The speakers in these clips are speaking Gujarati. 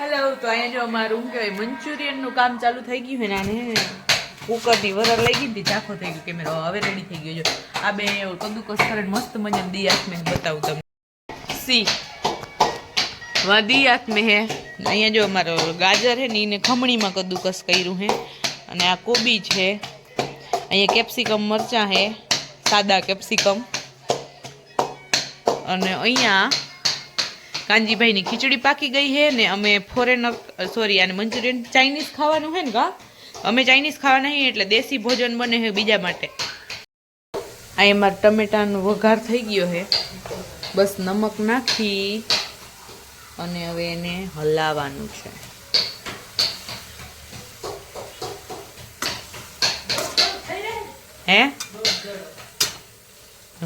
હેલો તો અહીંયા જો અમારું શું કહેવાય, મંચુરિયનનું કામ ચાલુ થઈ ગયું હોય ને આને કુકરની વરર લઈ ગઈ હતી ચાખો થઈ ગયું, કેમેરો હવે રેડી થઈ ગયો. જો, આ બે કદુકસ કરે મસ્ત મજા દી આત્મે બતાવું તમને. સી વધી આત્મે હે. અહીંયા જો અમારો ગાજર હે ને એને ખમણીમાં કદુકસ કર્યું હે. અને આ કોબી છે અહીંયા કેપ્સિકમ મરચાં હે, સાદા કેપ્સિકમ. અને અહીંયા કાંજીભાઈની ખીચડી પાકી ગઈ છે ને અમે ફોરેનર સોરી અને મંચુરિયન ચાઇનીઝ ખાવાનું છે ને કા અમે ચાઇનીઝ ખાવા નહીં એટલે દેશી ભોજન બને છે બીજા માટે. આ એમાં ટમેટાનો વઘાર થઈ ગયો છે. બસ નમક નાખી અને હવે એને હલાવવાનું છે. હે?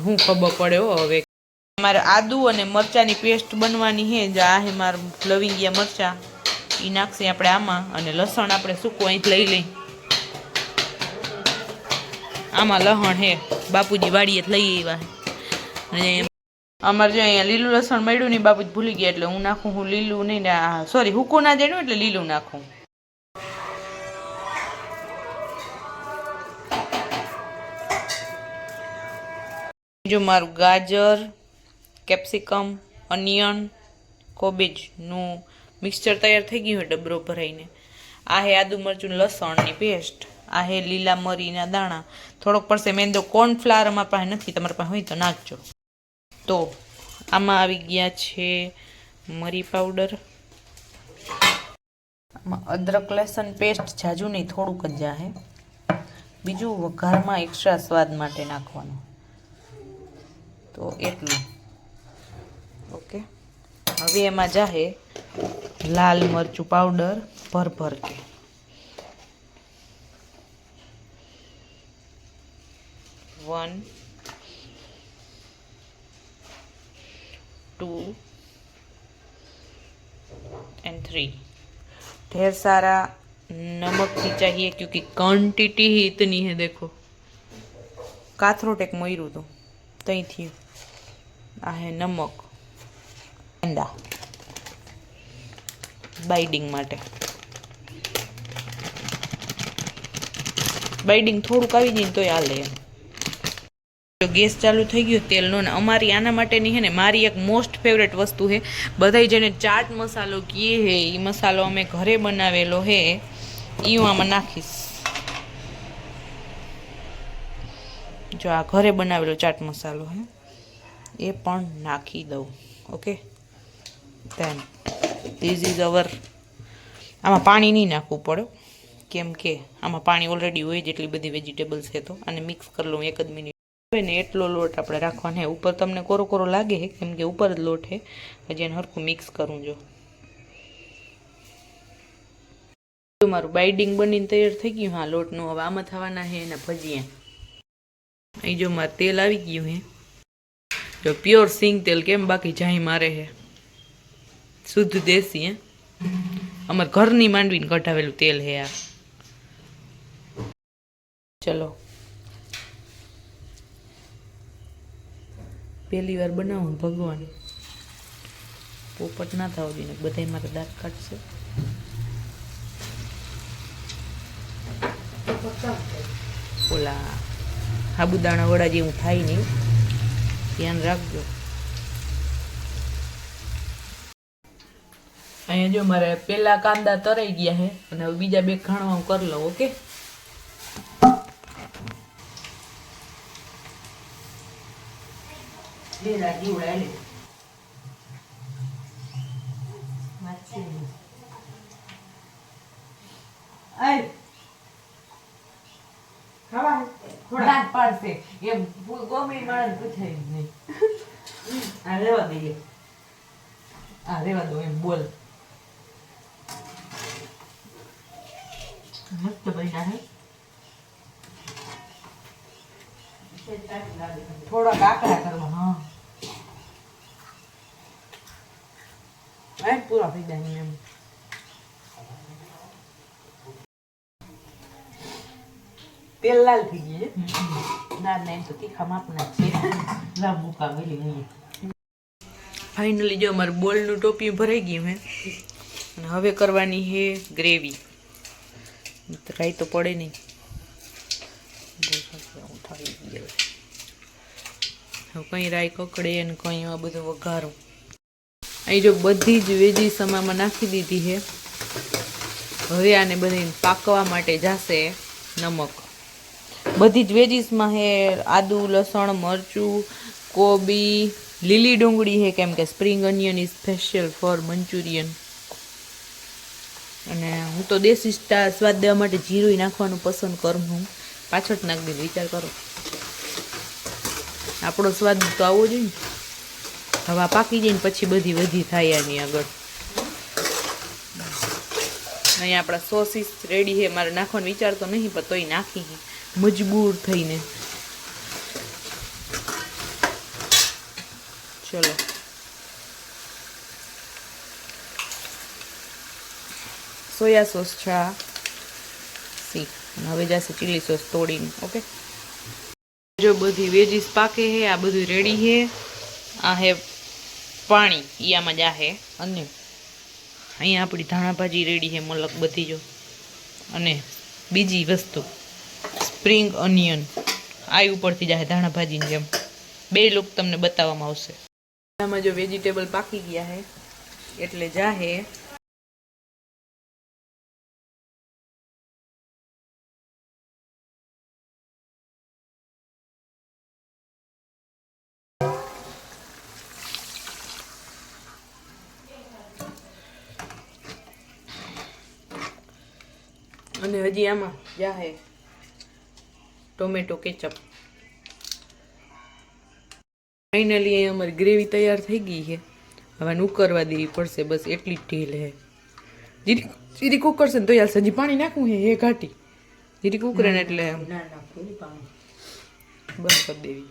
હું ખબર પડે હો હવે મારે આદુ અને મરચાંની પેસ્ટ બનવાની છે. જ, આ હે માર લવિંગિયા મરચાં. એ નાખશે આપણે આમાં અને લસણ આપણે સૂકું અહીંથી લઈ લઈ. આમાં લસણ હે બાપુજી વાડીએ લઈ આવ્યા અને અમારે જો અહીંયા લીલું લસણ મળ્યું નહીં બાપુજી ભૂલી ગયા એટલે હું નાખું, હું લીલું નહીં ને સોરી હુકું ના જાણ્યું એટલે લીલું નાખું. જો મારું ગાજર કેપ્સિકમ, અનિયન કોબીજનું મિક્સચર તૈયાર થઈ ગયું હોય ડબરો ભરાઈને. આ હે આદુ મરચું લસણની પેસ્ટ આ હે લીલા મરીના દાણા. થોડોક પડશે મેંદો કોર્નફ્લાવર અમારા પાસે નથી, તમારા પાસે હોય તો નાખજો. તો આમાં આવી ગયા છે મરી પાવડર આમાં અદરક, લસણ પેસ્ટ જાજુ નહીં, થોડુંક જ જાહે બીજું વઘારમાં એક્સ્ટ્રા સ્વાદ માટે નાખવાનું. તો એટલું. ઓકે હવે એમાં જાહે લાલ મરચું પાવડર ભર ભર કે વન टू एंड थ्री ढेर सारा नमक भी चाहिए क्योंकि क्वांटिटी ही इतनी है देखो काथरोट एक मयूर तो तई थी आ है नमक કાંદા બાઇડિંગ માટે. બાઇડિંગ થોડુંક આવી જાય ને તોય હાલે એમ. ગેસ ચાલુ થઈ ગયો તેલનો ને અમારી આના માટેની છે ને મારી એક મોસ્ટ ફેવરેટ વસ્તુ છે બધાય જેને ચાટ મસાલો કીએ હે એ મસાલો અમે ઘરે બનાવેલો હે. એ હું આમાં નાખીશ. જો આ ઘરે બનાવેલો ચાટ મસાલો હે, એ પણ નાખી દઉં. Okay then these is our આમાં પાણી નહીં નાખવું પડે. કેમ કે આમાં પાણી ઓલરેડી હોય જેટલી બધી વેજીટેબલ્સ છે તો. અને મિક્સ કરી લઉં એક જ મિનિટ હોય ને એટલો લોટ આપણે રાખવાનો હે ઉપર તમને કોરો કોરો લાગે છે, કેમ કે ઉપર જ લોટ છે. હજી એને હરખું મિક્સ કરું જો મારું બાઇડિંગ બનીને તૈયાર થઈ ગયું, હા, લોટનું હવે આમાં થવાના છે એના ભજીયા. અહીં જો મારે તેલ આવી ગયું હે જો પ્યોર સિંગ તેલ કેમ બાકી જાય મારે હે શુદ્ધ દેશી, હે? અમાર ઘરની માંડવીને કઢાવેલું તેલ હે આ. ચલો. પહેલી વાર બનાવો ભગવાન. પોપટ ના થવા દઈને બધાય મારે દાંત કાઢશે. ઓલા સાબુદાણા વડા જેવું થાય નહીં. ધ્યાન રાખજો. અહીંયા જો મારે પેલા કાંદા તરાઈ ગયા છે અને હવે બીજા બે ખાણવા હું કરી લઉં ઓકે? પાડશે. એમ ગમે માણસ પૂછાય નહીં. આ રેવા દઈએ. આ રેવા દો એમ બોલ. મસ્ત બન્યા છે થોડા કાકડા કરવા હા પૂરા થઈ જાય એમ તેલ લાલ થઈ ગયું ના ના એમ તો તીખા માપના છે લા મૂકા ગયેલી નહીં ફાઇનલી જો અમારું બોલનું ટોપી ભરાઈ ગયું હે અને હવે કરવાની છે ગ્રેવી રાઈ તો પડે નહીં. હું. હવે કંઈ રાઈ કકડે અને કંઈ આ બધું વઘારું. અહીં જો બધી જ વેજી સમામાં નાખી દીધી છે. હવે આને બધી પાકવા માટે જાશે નમક. બધી જ વેજીસમાં હે આદુ, લસણ, મરચું, કોબી, લીલી ડુંગળી છે, કેમ કે spring onion is special for Manchurian. અને હું તો દેશી સ્વાદ દેવા માટે જીરું નાખવાનું પસંદ કરું હું પાછળ નાખી દીધું વિચાર કરો. આપણો સ્વાદ તો આવવો જોઈએ હવે પાકી જાય ને પછી બધી વધી થાય આની આગળ. અહીંયા આપણા સોસીસ રેડી છે, મારે નાખવાનો વિચાર તો નહીં, પણ તોય નાખી મજબૂર થઈને. ચલો. સોયા સોસ છે આ. સી. હવે જશે ચીલી સોસ તોડીને ઓકે જો બધી વેજીસ પાકે છે આ બધું રેડી છે આ હે પાણી, ઈ આમાં જાહે અને અહીંયા આપણી ધાણાભાજી રેડી છે મલક બધી જો. અને બીજી વસ્તુ સ્પ્રિંગ અનિયન આ ઉપરથી જાહે ધાણાભાજીની જેમ. બે લુક તમને બતાવવામાં આવશે. આમાં જો વેજીટેબલ પાકી ગયા છે એટલે જાહે અને હજી આમાં જાહે ટોમેટો કેચઅપ ફાઇનલી અહીં અમારી ગ્રેવી તૈયાર થઈ ગઈ છે. હવે ઉકરવા દેવી પડશે બસ એટલી જ ઢીલ હે. જીરી જીરી કુકર છે ને તો યાર હજી પાણી નાખવું છે એ ઘાટી. જીરી કુકરે ને એટલે બસ કરી દેવી.